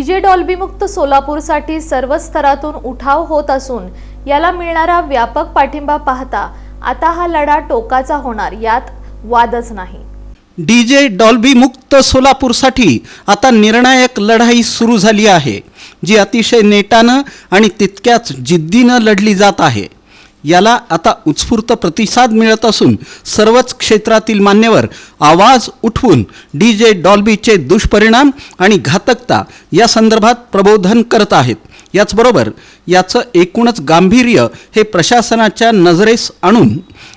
DJ डॉल्बीमुक्त सोलापूरसाठी सर्व स्तरातून उठाव होत असून याला मिळणारा व्यापक पाठिंबा पाहता आता हा लढा टोकाचा होणार यात वादच नाही. डीजे डॉल्बी मुक्त सोलापूरसाठी आता निर्णायक लढाई सुरू झाली आहे जी अतिशय नेटानं आणि तितक्याच जिद्दीनं लढली जात आहे. याला आता उत्स्फूर्त प्रतिसाद मिळत असून सर्वच क्षेत्रातील मान्यवर आवाज उठवून डी जे डॉल्बीचे दुष्परिणाम आणि घातकता या संदर्भात प्रबोधन करत आहेत. याचबरोबर याचं एकूणच गांभीर्य हे प्रशासनाच्या नजरेस आणून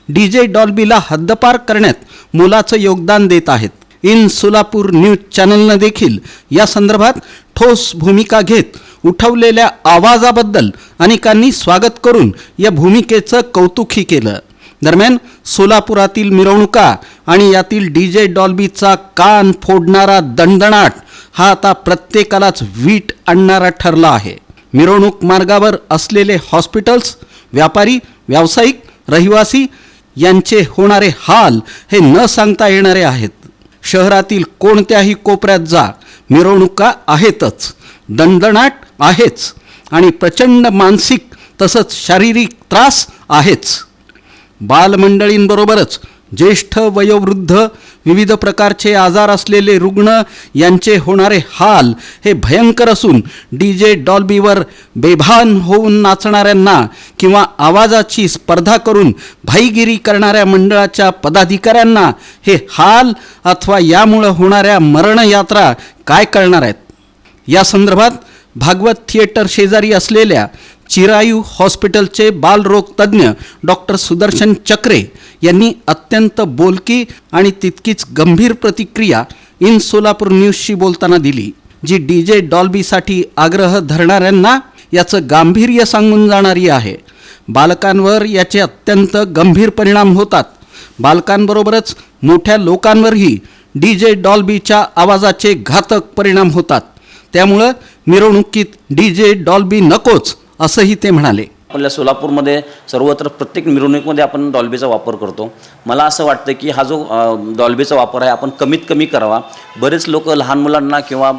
डी जे डॉल्बीला हद्दपार करण्यात मोलाचं योगदान देत आहेत. इन सोलापूर न्यूज चॅनलनं देखील या संदर्भात ठोस भूमिका घेत उठवलेल्या आवाजाबद्दल अनेकांनी स्वागत करून या भूमिकेचं कौतुकही केलं. दरम्यान सोलापुरातील मिरवणुका आणि यातील डी जे डॉल्बीचा कान फोडणारा दणदणाट हा आता प्रत्येकालाच वीट आणणारा ठरला आहे. मिरवणूक मार्गावर असलेले हॉस्पिटल्स व्यापारी व्यावसायिक रहिवासी यांचे होणारे हाल हे न सांगता येणारे आहेत. शहरातील कोणत्याही कोपऱ्यात जा मिरवणुका आहेतच. दणदणाट आहेच. आणि प्रचंड मानसिक तसंच शारीरिक त्रास आहेच. बालमंडळींबरोबरच ज्येष्ठ वयोवृद्ध विविध प्रकारचे आजार असलेले रुग्ण यांचे होणारे हाल हे भयंकर असून डी जे डॉल्बीवर बेभान होऊन नाचणाऱ्यांना किंवा आवाजाची स्पर्धा करून भाईगिरी करणाऱ्या मंडळाच्या पदाधिकाऱ्यांना हे हाल अथवा यामुळं होणाऱ्या मरणयात्रा काय करणार आहेत? या संदर्भात भागवत थिएटर शेजारी असलेल्या चिरायू हॉस्पिटलचे बालरोग तज्ज्ञ डॉक्टर सुदर्शन चक्रे यांनी अत्यंत बोलकी आणि तितकीच गंभीर प्रतिक्रिया इन सोलापूर न्यूजशी बोलताना दिली जी डी जे डॉल्बीसाठी आग्रह धरणाऱ्यांना याचं गांभीर्य सांगून जाणारी आहे. बालकांवर याचे अत्यंत गंभीर परिणाम होतात. बालकांबरोबरच मोठ्या लोकांवरही डी जे डॉल्बीच्या आवाजाचे घातक परिणाम होतात. त्यामुळं मिरवणुकीत डी जे डॉल्बी नकोच असंही ते म्हणाले. आपल्या सोलापूरमध्ये सर्वत्र प्रत्येक मिरवणुकीमध्ये आपण डॉल्बीचा वापर करतो. मला असं वाटतं की हा जो डॉल्बीचा वापर आहे आपण कमीत कमी करावा. बरेच लोक लहान मुलांना किंवा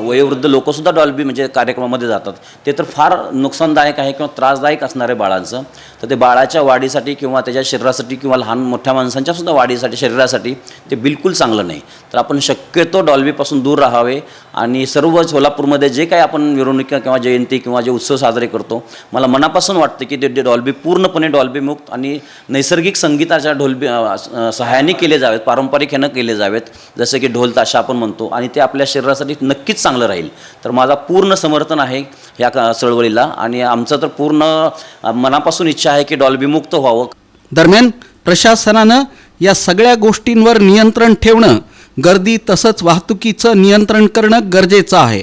वयोवृद्ध लोकंसुद्धा डॉल्बी म्हणजे कार्यक्रमामध्ये जातात. ते तर फार नुकसानदायक आहे किंवा त्रासदायक असणार आहे बाळांचं. तर ते बाळाच्या वाढीसाठी किंवा त्याच्या शरीरासाठी किंवा लहान मोठ्या माणसांच्यासुद्धा वाढीसाठी शरीरासाठी ते बिलकुल चांगलं नाही. तर आपण शक्यतो डॉल्बीपासून दूर राहावे. आणि सर्व सोलापूरमध्ये जे काही आपण मिरवणुका किंवा जयंती किंवा जे उत्सव साजरे करतो मला मनापासून वाटतं की ते डॉल्बी पूर्णपणे डॉल्बीमुक्त आणि नैसर्गिक संगीताच्या ढोलबी सहाय्याने केले जावेत पारंपरिक ह्यानं केले जावेत. जसं की ढोल ताशा आपण म्हणतो आणि ते आपल्या शरीरासाठी नक्कीच चांगलं राहील. तर माझा पूर्ण समर्थन आहे ह्या का चळवळीला आणि आमचं तर पूर्ण मनापासून इच्छा आहे की डॉल्बीमुक्त व्हावं. दरम्यान प्रशासनानं या सगळ्या गोष्टींवर नियंत्रण ठेवणं गर्दी तसंच वाहतुकीचं नियंत्रण करणं गरजेचं आहे.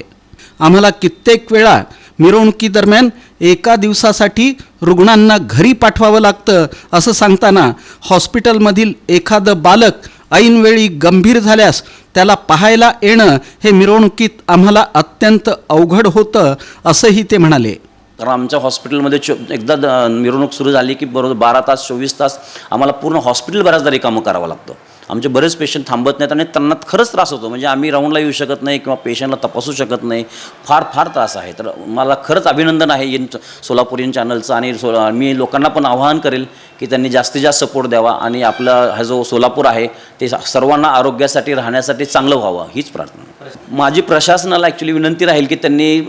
आम्हाला कित्येक वेळा मिरवणुकीदरम्यान एका दिवसासाठी रुग्णांना घरी पाठवावं लागतं असं सांगताना हॉस्पिटलमधील एखादं बालक ऐनवेळी गंभीर झाल्यास त्याला पाहायला येणं हे मिरवणुकीत आम्हाला अत्यंत अवघड होतं असंही ते म्हणाले. कारण आमच्या हॉस्पिटलमध्ये चो एकदा द- मिरवणूक सुरू झाली की बरोबर बारा तास चोवीस तास आम्हाला पूर्ण हॉस्पिटल बऱ्याचदा रिकामं करावं लागतं. आमचे बरेच पेशंट थांबत नाहीत आणि त्यांना खरंच त्रास होतो. म्हणजे आम्ही राऊंडला येऊ शकत नाही किंवा पेशंटला तपासू शकत नाही. फार फार त्रास आहे. तर मला खरंच अभिनंदन आहे इन सोलापुरीन चॅनलचं आणि सो मी लोकांना पण आवाहन करेल की त्यांनी जास्तीत जास्त सपोर्ट द्यावा आणि आपला हा जो सोलापूर आहे ते सर्वांना आरोग्यासाठी राहण्यासाठी चांगलं व्हावं. हीच प्रार्थना. माझी प्रशासनाला ॲक्च्युली विनंती राहील की त्यांनी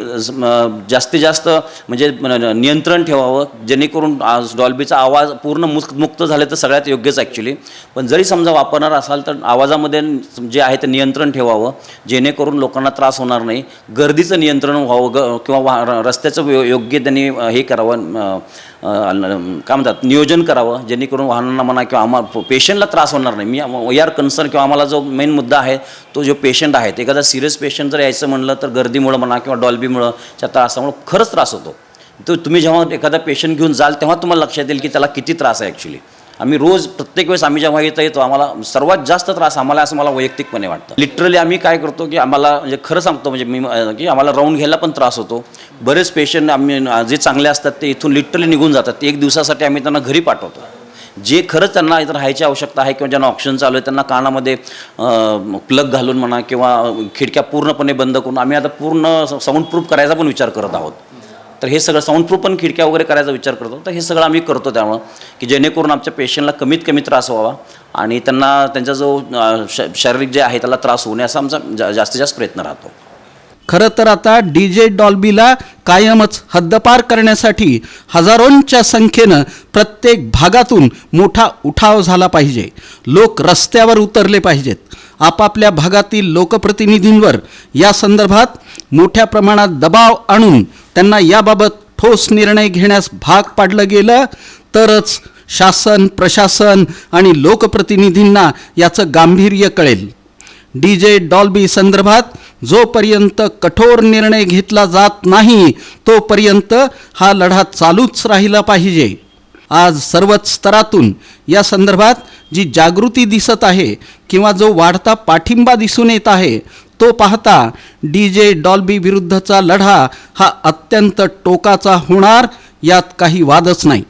जास्तीत जास्त म्हणजे नियंत्रण ठेवावं. जेणेकरून डॉल्बीचा आवाज पूर्ण मुक्त मुक्त झाले तर सगळ्यात योग्यच ॲक्च्युली पण जरी समजा करणार असाल तर आवाजामध्ये जे आहे ते नियंत्रण ठेवावं. जेणेकरून लोकांना त्रास होणार नाही. गर्दीचं नियंत्रण व्हावं ग किंवा वा र- रस्त्याचं यो- योग्य त्यांनी हे करावं काय म्हणतात नियोजन करावं. जेणेकरून वाहनांना म्हणा किंवा आम्हाला पेशंटला त्रास होणार नाही. मी वी आर कन्सर्न किंवा आम्हाला जो मेन मुद्दा आहे तो जो पेशंट आहे ते एखादा सिरियस पेशंट जर यायचं म्हणलं तर गर्दीमुळं म्हणा किंवा डॉल्बीमुळं त्या त्रासामुळं खरंच त्रास होतो. तो तुम्ही जेव्हा एखादा पेशंट घेऊन जाल तेव्हा तुम्हाला लक्षात येईल की त्याला किती त्रास आहे ॲक्च्युली आम्ही रोज प्रत्येक वेळेस आम्ही जेव्हा इथं येतो आम्हाला सर्वात जास्त त्रास आम्हाला असं मला वैयक्तिकपणे वाटतं. लिटरली आम्ही काय करतो की आम्हाला म्हणजे खरं सांगतो म्हणजे मी की आम्हाला राऊंड घ्यायला पण त्रास होतो. बरेच पेशंट आम्ही जे चांगले असतात ते इथून लिटरली निघून जातात. ते एक दिवसासाठी आम्ही त्यांना घरी पाठवतो. जे खरंच त्यांना इथं राहायची आवश्यकता आहे किंवा ज्यांना ऑप्शन चालू आहे त्यांना कानामध्ये प्लग घालून म्हणा किंवा खिडक्या पूर्णपणे बंद करून आम्ही आता पूर्ण साऊंड प्रूफ करायचा पण विचार करत आहोत. तर हे सगळं साऊंड प्रूफ पण खिडक्या वगैरे करायचा विचार करतो. तर हे सगळं आम्ही करतो त्यामुळं की जेणेकरून आमच्या पेशंटला कमीत कमी त्रास व्हावा आणि त्यांना त्यांचा जो श शारीरिक जे आहे त्याला त्रास होऊ नये असा आमचा जा जास्तीत जास्त प्रयत्न राहतो. खरं तर आता डी जे डॉल्बीला कायमच हद्दपार करण्यासाठी हजारोंच्या संख्येनं प्रत्येक भागातून मोठा उठाव झाला पाहिजे. लोक रस्त्यावर उतरले पाहिजेत. आपापल्या भागातील लोकप्रतिनिधींवर या संदर्भात मोठ्या प्रमाणात दबाव आणून त्यांना याबाबत ठोस निर्णय घेण्यास भाग पाडलं गेलं. तरच शासन प्रशासन आणि लोकप्रतिनिधींना याचं गांभीर्य कळेल. डी जे डॉल्बी संदर्भात जोपर्यंत कठोर निर्णय घेतला जात नाही तोपर्यंत हा लढा चालूच राहिला पाहिजे. आज सर्वच स्तरातून या संदर्भात जी जागृती दिसत आहे किंवा जो वाढता पाठिंबा दिसून येत आहे तो पाहता डी जे डॉल्बी विरुद्धचा लढा हा अत्यंत टोकाचा होणार यात काही वादच नाही.